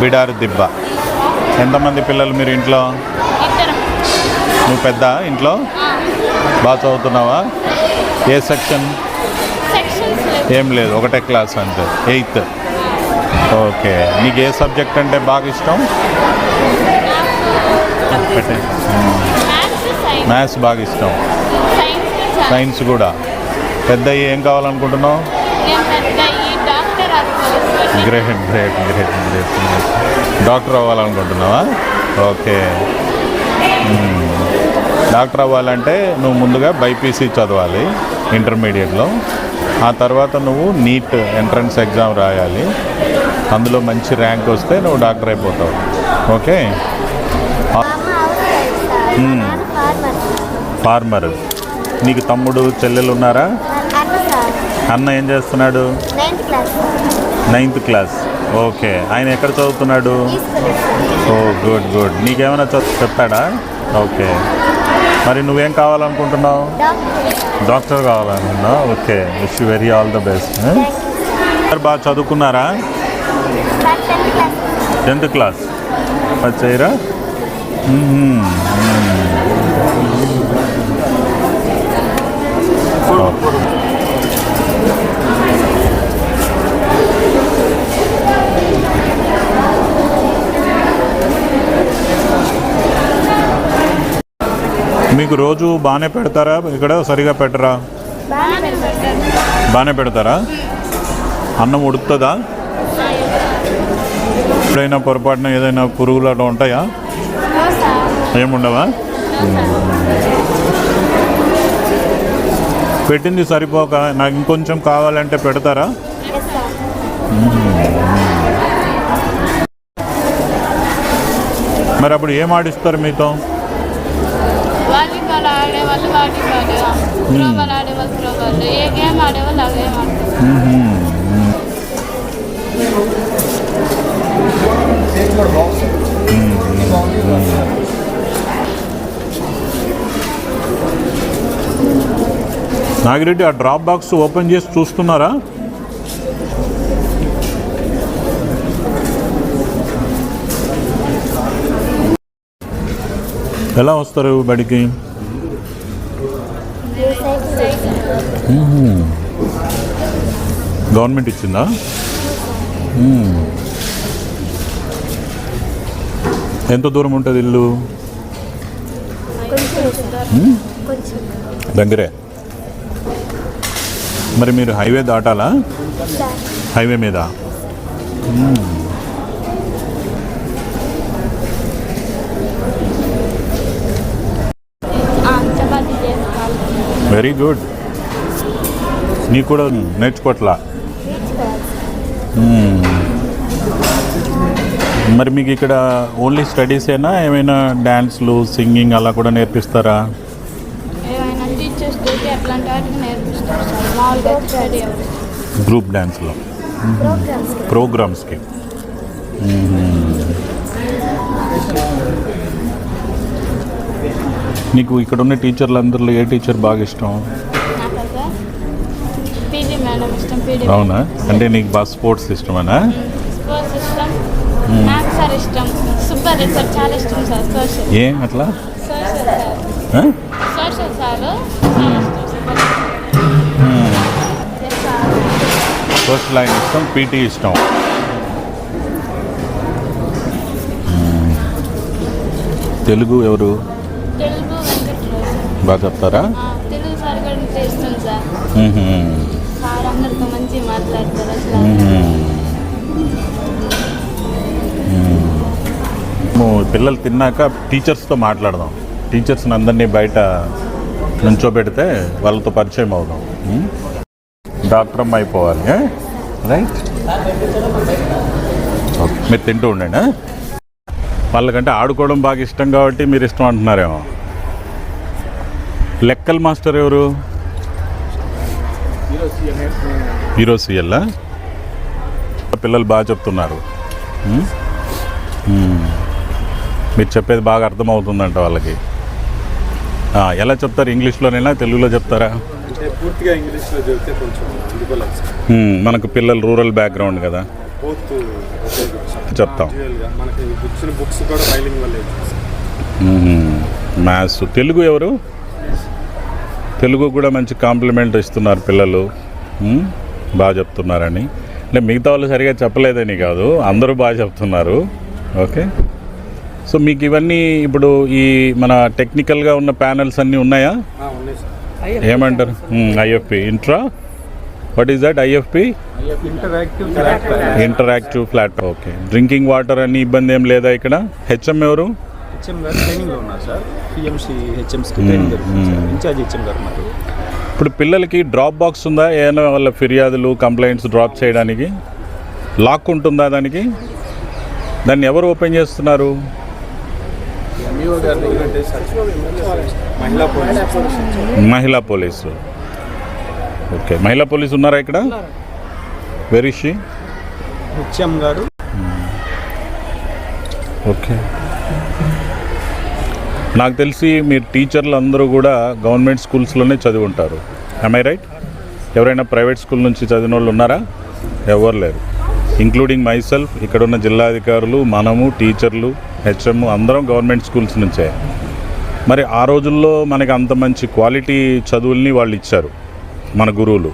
బిడారు దిబ్బ. ఎంతమంది పిల్లలు మీరు ఇంట్లో? నువ్వు పెద్ద ఇంట్లో? బాగా చదువుతున్నావా? ఏ సెక్షన్? ఏం లేదు ఒకటే క్లాస్ అంతే. ఎయిత్. ఓకే. నీకు ఏ సబ్జెక్ట్ అంటే బాగా ఇష్టం? మ్యాథ్స్ బాగా ఇష్టం. సైన్స్ కూడా. పెద్ద ఏం కావాలనుకుంటున్నావు నేను పెద్ద ఈ డాక్టర్ అది great great great great doctor అవ్వాలనుకుంటున్నావా? Okay. Doctor అవ్వాలంటే నువ్వు ముందుగా బైపీసీ చదవాలి ఇంటర్మీడియట్లో ఆ తర్వాత నువ్వు నీట్ ఎంట్రన్స్ ఎగ్జామ్ రాయాలి. అందులో మంచి ర్యాంక్ వస్తే నువ్వు డాక్టర్ అయిపోతావు. ఓకే. ఫార్మర్ నీకు తమ్ముడు చెల్లెలు ఉన్నారా? అన్న ఏం చేస్తున్నాడు? నైన్త్ క్లాస్ ఓకే ఆయన ఎక్కడ చదువుతున్నాడు? ఓ గుడ్ గుడ్ నీకేమైనా చెప్తాడా ఓకే మరి నువ్వేం కావాలనుకుంటున్నావు? Doctor. కావాలనుకున్నావు? Okay wish very all the best మరి బాగా చదువుకున్నారా? Sir tenth class tenth class మరి చేయరా? మీకు రోజు బాగానే పెడతారా? ఇక్కడ సరిగా పెట్టరా? బాగానే పెడతారు. అన్నం ఉడుకుతుందా? ఎప్పుడైనా పొరపాటున ఏదైనా పురుగులు అట్లా ఉంటాయా? ఏముండవా? పెట్టింది సరిపోక నాకు ఇంకొంచెం కావాలంటే పెడతారా? మరి అప్పుడు ఏం ఆడిస్తారు మీతో? ఆడేవాళ్ళు వాలీబాల్ త్రోబాల్ ఆడేవాళ్ళు త్రోబాల్ ఏ గేమ్ ఆడేవాళ్ళు ఆ గేమ్ ఆడతారు నాగిరెడ్డి ఆ డ్రాప్ బాక్స్ ఓపెన్ చేసి చూస్తున్నారా? ఎలా వస్తారు బడికి గవర్నమెంట్ ఇచ్చిందా. ఎంత దూరం ఉంటుంది ఇల్లు? దగ్గరే. మరి మీరు హైవే దాటాలా? హైవే మీద? Very good. నీకు కూడా నేర్చుకోవట్లా. మరి మీకు ఇక్కడ ఓన్లీ స్టడీసేనా ఏమైనా డ్యాన్స్లు సింగింగ్ అలా కూడా నేర్పిస్తారా? Group డ్యాన్స్లో programmes ప్రోగ్రామ్స్కి. నీకు ఇక్కడ ఉన్న టీచర్లందరిలో ఏ టీచర్ బాగా ఇష్టం నాకు సార్ పీజీ మేడం ఇష్టం పీజీ అవునా? అంటే నీకు బాగా స్పోర్ట్స్ ఇష్టమేనా? స్పోర్ట్స్ ఇష్టం. మ్యాథ్స్ సార్ ఇష్టం. సుబ్బారెడ్డి సార్ చాలా ఇష్టం సార్ సోషల్. ఏ అట్లా? Social sir. సార్ ఆయన ఇష్టం పీటీ ఇష్టం. తెలుగు ఎవరు? బాగా చెప్తారా? తెలుగు సార్ కూడా ఇష్టం. సార్. పిల్లలు తిన్నాక టీచర్స్తో మాట్లాడదాం. టీచర్స్ని అందరినీ బయట నుంచోబెడితే వాళ్ళతో పరిచయం అవుదాం. డాక్టర్ అమ్మ అయిపోవాలి రైట్? మీరు తింటూ ఉండండి వాళ్ళకంటే ఆడుకోవడం బాగా ఇష్టం కాబట్టి మీరు ఇష్టం అంటున్నారేమో. లెక్కల మాస్టర్ ఎవరు? హీరో సిఎల్లా పిల్లలు బాగా చెప్తున్నారు. మీరు చెప్పేది బాగా అర్థమవుతుందంట వాళ్ళకి. ఎలా చెప్తారు? ఇంగ్లీష్లోనైనా? తెలుగులో చెప్తారా? పూర్తిగా ఇంగ్లీష్లో కొంచెం. మనకు పిల్లలు రూరల్ బ్యాక్గ్రౌండ్ కదా. చెప్తాం. మనకి బుక్స్ కూడా మ్యాథ్స్. తెలుగు ఎవరు? తెలుగు కూడా మంచి కాంప్లిమెంట్ ఇస్తున్నారు పిల్లలు? బాగా చెప్తున్నారని. అంటే మిగతా వాళ్ళు సరిగా చెప్పలేదని కాదు అందరూ బాగా చెప్తున్నారు. ఓకే? సో మీకు ఇవన్నీ ఇప్పుడు ఈ మన టెక్నికల్గా ఉన్న ప్యానల్స్ అన్నీ ఉన్నాయా? ఉన్నాయి సార్. ఏమంటారు? IFP. Intra? What is that IFP? Interactive interactive flat. Okay. Drinking water అన్ని ఇబ్బంది ఏం లేదా ఇక్కడ? హెచ్ఎం ఎవరు? హెచ్ఎం గారు ట్రైనింగ్లో ఉన్నారు సార్. పిఎంసి హెచ్ఎంస్కి ట్రైనింగ్ జరుగుతుంది సార్. ఇన్ఛార్జ్ హెచ్ఎం గారు ఉన్నారు. ఇప్పుడు పిల్లలకి డ్రాప్ బాక్స్ ఉందా? ఏమైనా వాళ్ళ ఫిర్యాదులు కంప్లైంట్స్ డ్రాప్ చేయడానికి? లాక్ ఉంటుందా దానికి? దాన్ని ఎవరు ఓపెన్ చేస్తున్నారు? మహిళా పోలీస్ ఓకే మహిళా పోలీసు ఉన్నారా ఇక్కడ? వెరీషి గారు. ఓకే నాకు తెలిసి మీరు టీచర్లు అందరూ కూడా గవర్నమెంట్ స్కూల్స్లోనే చదివి ఉంటారు ఐ రైట్ ఎవరైనా ప్రైవేట్ స్కూల్ నుంచి చదివిన వాళ్ళు ఉన్నారా? ఎవరు లేరు. ఇంక్లూడింగ్ మై సెల్ఫ్ ఇక్కడ ఉన్న జిల్లాధికారులు మనము టీచర్లు హెచ్ఎం అందరం గవర్నమెంట్ స్కూల్స్ నుంచే. మరి ఆ రోజుల్లో మనకి అంత మంచి క్వాలిటీ చదువుల్ని వాళ్ళు ఇచ్చారు మన గురువులు.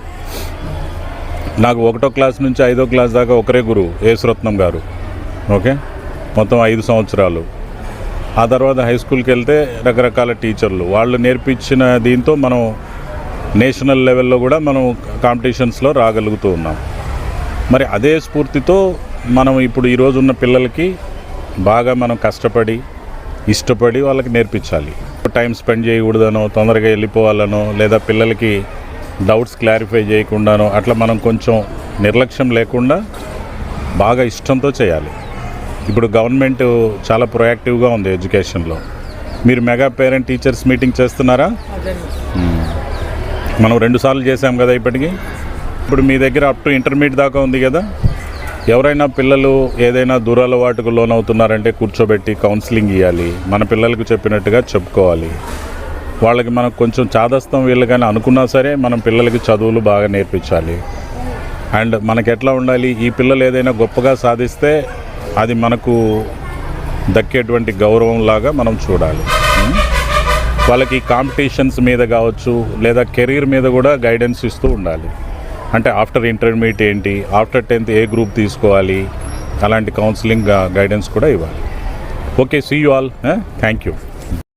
నాకు ఒకటో క్లాస్ నుంచి ఐదో క్లాస్ దాకా ఒకరే గురువు యేసురత్నం గారు. ఓకే? మొత్తం ఐదు సంవత్సరాలు. ఆ తర్వాత హై స్కూల్కి వెళ్తే రకరకాల టీచర్లు వాళ్ళు నేర్పించిన దీంతో మనం నేషనల్ లెవెల్లో కూడా మనం కాంపిటీషన్స్లో రాగలుగుతూ ఉన్నాం. మరి అదే స్ఫూర్తితో మనం ఇప్పుడు ఈరోజు ఉన్న పిల్లలకి బాగా మనం కష్టపడి ఇష్టపడి వాళ్ళకి నేర్పించాలి. టైం స్పెండ్ చేయకూడదనో తొందరగా వెళ్ళిపోవాలనో లేదా పిల్లలకి డౌట్స్ క్లారిఫై చేయకుండానో అట్లా మనం కొంచెం నిర్లక్ష్యం లేకుండా బాగా ఇష్టంతో చేయాలి. ఇప్పుడు గవర్నమెంట్ చాలా ప్రొయాక్టివ్గా ఉంది ఎడ్యుకేషన్లో. మీరు మెగా పేరెంట్ టీచర్స్ మీటింగ్ చేస్తున్నారా. మనం రెండు సార్లు చేసాం కదా ఇప్పటికి. ఇప్పుడు మీ దగ్గర అప్ టు ఇంటర్మీడియట్ దాకా ఉంది కదా. ఎవరైనా పిల్లలు ఏదైనా దురలవాటుకు లోనవుతున్నారంటే కూర్చోబెట్టి కౌన్సిలింగ్ ఇవ్వాలి మన పిల్లలకు చెప్పినట్టుగా చెప్పుకోవాలి. వాళ్ళకి మనకు కొంచెం చాదస్తం వీళ్ళు కానీ అనుకున్నా సరే మనం పిల్లలకి చదువులు బాగా నేర్పించాలి. అండ్ మనకి ఎట్లా ఉండాలి? ఈ పిల్లలు ఏదైనా గొప్పగా సాధిస్తే అది మనకు దక్కేటువంటి గౌరవం లాగా మనం చూడాలి. వాళ్ళకి కాంపిటీషన్స్ మీద కావచ్చు లేదా కెరీర్ మీద కూడా గైడెన్స్ ఇస్తూ ఉండాలి. అంటే ఆఫ్టర్ ఇంటర్మీడియట్ ఏంటి ఆఫ్టర్ టెన్త్ ఏ గ్రూప్ తీసుకోవాలి అలాంటి కౌన్సిలింగ్ గైడెన్స్ కూడా ఇవ్వాలి. Okay see you all thank you